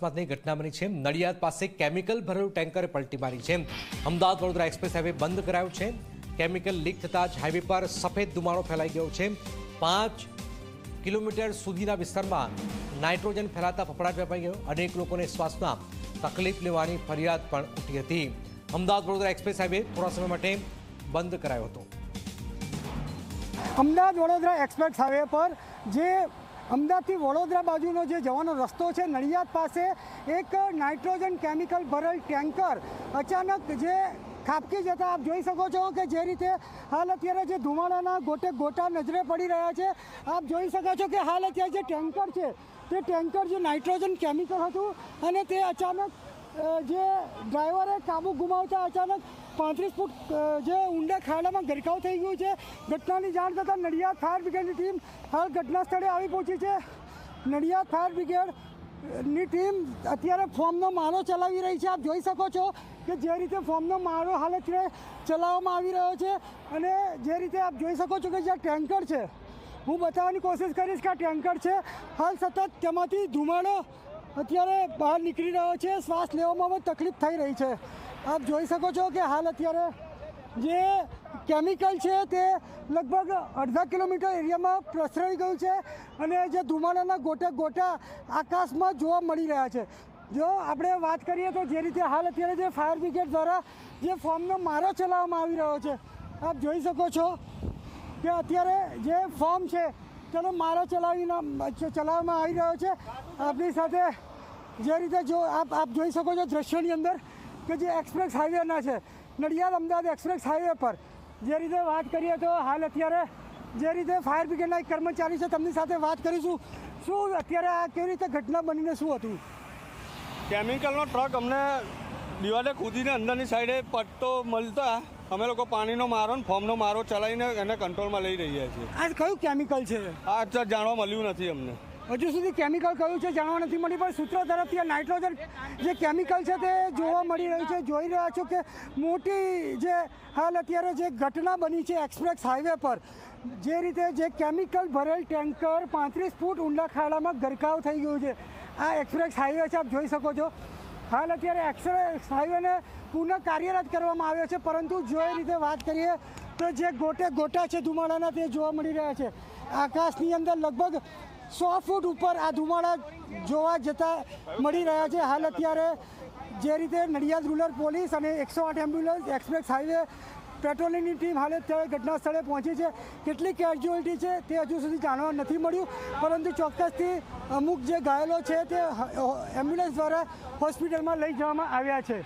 અકસ્માતની ઘટના બની છે. નડિયાદ પાસે કેમિકલ ભરેલું ટેન્કરે પલટી મારી છે. અમદાવાદ વડોદરા એક્સપ્રેસ હાઈવે બંધ કરાયો છે. કેમિકલ લીક થતાં જ હાઈવે પર સફેદ ધુમાડો ફેલાઈ ગયો છે. પાંચ કિલોમીટર સુધીના વિસ્તારમાં નાઇટ્રોજન ફેલાતા ફફડાટ વ્યાપાઈ ગયો અનેક લોકોને શ્વાસમાં તકલીફ લેવાની ફરિયાદ પણ ઉઠી હતી. અમદાવાદ વડોદરા એક્સપ્રેસ હાઈવે થોડા સમય માટે બંધ કરાયો હતો. અમદાવાદ વડોદરા એક્સપ્રેસ હાઈવે પર જે અમદાવાદથી વડોદરા બાજુનો જે જવાનો રસ્તો છે, નડિયાદ પાસે એક નાઇટ્રોજન કેમિકલ ભરેલ ટેન્કર અચાનક જે ખાબકી જતા આપ જોઈ શકો છો કે જે રીતે હાલ અત્યારે જે ધુમાડાના ગોટે ગોટા નજરે પડી રહ્યા છે. આપ જોઈ શકો છો કે હાલ અત્યારે જે ટેન્કર છે, તે ટેન્કર જે નાઇટ્રોજન કેમિકલ હતું અને તે અચાનક જે ડ્રાઈવરે કાબુ ગુમાવતા અચાનક પાંત્રીસ ફૂટ જે ઊંડા ખાડામાં ગરકાવ થઈ ગયું છે. ઘટનાની જાણ થતાં નડિયાદ ફાયર બ્રિગેડની ટીમ હાલ ઘટના સ્થળે આવી પહોંચી છે. નડિયાદ ફાયર બ્રિગેડની ટીમ અત્યારે ફોર્મનો મારો ચલાવી રહી છે. આપ જોઈ શકો છો કે જે રીતે ફોર્મનો મારો હાલ અત્યારે ચલાવવામાં આવી રહ્યો છે અને જે રીતે આપ જોઈ શકો છો કે જે ટેન્કર છે, હું બતાવવાની કોશિશ કરીશ કે આ ટેન્કર છે, હાલ સતત તેમાંથી ધુમાડો અત્યારે બહાર નીકળી રહ્યો છે. શ્વાસ લેવામાં પણ તકલીફ થઈ રહી છે. આપ જોઈ શકો છો કે હાલ અત્યારે જે કેમિકલ છે તે લગભગ અડધા કિલોમીટર એરિયામાં પ્રસરાઈ ગયું છે અને જે ધુમાડાના ગોટે ગોટા આકાશમાં જોવા મળી રહ્યા છે. જો આપણે વાત કરીએ તો જે રીતે હાલ અત્યારે જે ફાયર બ્રિગેડ દ્વારા જે ફોર્મનો મારો ચલાવવામાં આવી રહ્યો છે, આપ જોઈ શકો છો કે અત્યારે જે ફોર્મ છે તેનો મારો ચલાવીને ચલાવવામાં આવી રહ્યો છે. આપણી સાથે જે રીતે જો આપ આપ જોઈ શકો છો દ્રશ્યોની અંદર કે જે એક્સપ્રેસ હાઈવેના છે. નડિયાદ અમદાવાદ એક્સપ્રેસ હાઈવે પર. જે રીતે વાત કરીએ તો હાલ અત્યારે જે રીતે ફાયર બ્રિગેડના એક કર્મચારી છે તેમની સાથે વાત કરીશું. શું અત્યારે આ કેવી રીતે ઘટના બનીને શું હતું? કેમિકલનો ટ્રક અમને દિવાલે કૂદીને અંદરની સાઈડે પટ્ટો મળતા અમે લોકો પાણીનો મારો ને ફોર્મનો મારો ચલાવીને એને કંટ્રોલમાં લઈ રહ્યા છીએ. આ કયું કેમિકલ છે? આ જાણવા મળ્યું નથી અમને. હજુ સુધી કેમિકલ કયું છે જાણવા નથી મળી, પણ સૂત્રો તરફથી આ નાઇટ્રોજન જે કેમિકલ છે તે જોવા મળી રહ્યું છે. જોઈ રહ્યા છો કે મોટી જે હાલ અત્યારે જે ઘટના બની છે એક્સપ્રેસ હાઈવે પર, જે રીતે જે કેમિકલ ભરેલ ટેન્કર પાંત્રીસ ફૂટ ઊંડા ખાડામાં ગરકાવ થઈ ગયું છે. આ એક્સપ્રેસ હાઈવે છે, આપ જોઈ શકો છો. હાલ અત્યારે એક્સપ્રેસ હાઈવેને પુનઃ કાર્યરત કરવામાં આવ્યો છે, પરંતુ જો એ રીતે વાત કરીએ તો જે ગોટે ગોટા છે ધુમાડાના, તે જોવા મળી રહ્યા છે. આકાશની અંદર લગભગ સો ફૂટ ઉપર આ ધુમાડા જોવા જતા મળી રહ્યા છે. હાલ અત્યારે જે રીતે નડિયાદ રૂરલ પોલીસ અને એકસો આઠ એમ્બ્યુલન્સ, એક્સપ્રેસ હાઈવે પેટ્રોલિંગની ટીમ હાલ અત્યારે ઘટના સ્થળે પહોંચી છે. કેટલી કેઝ્યુઅલિટી છે તે હજુ સુધી જાણવા નથી મળ્યું, પરંતુ ચોક્કસથી અમુક જે ઘાયલો છે તે એમ્બ્યુલન્સ દ્વારા હોસ્પિટલમાં લઈ જવામાં આવ્યા છે.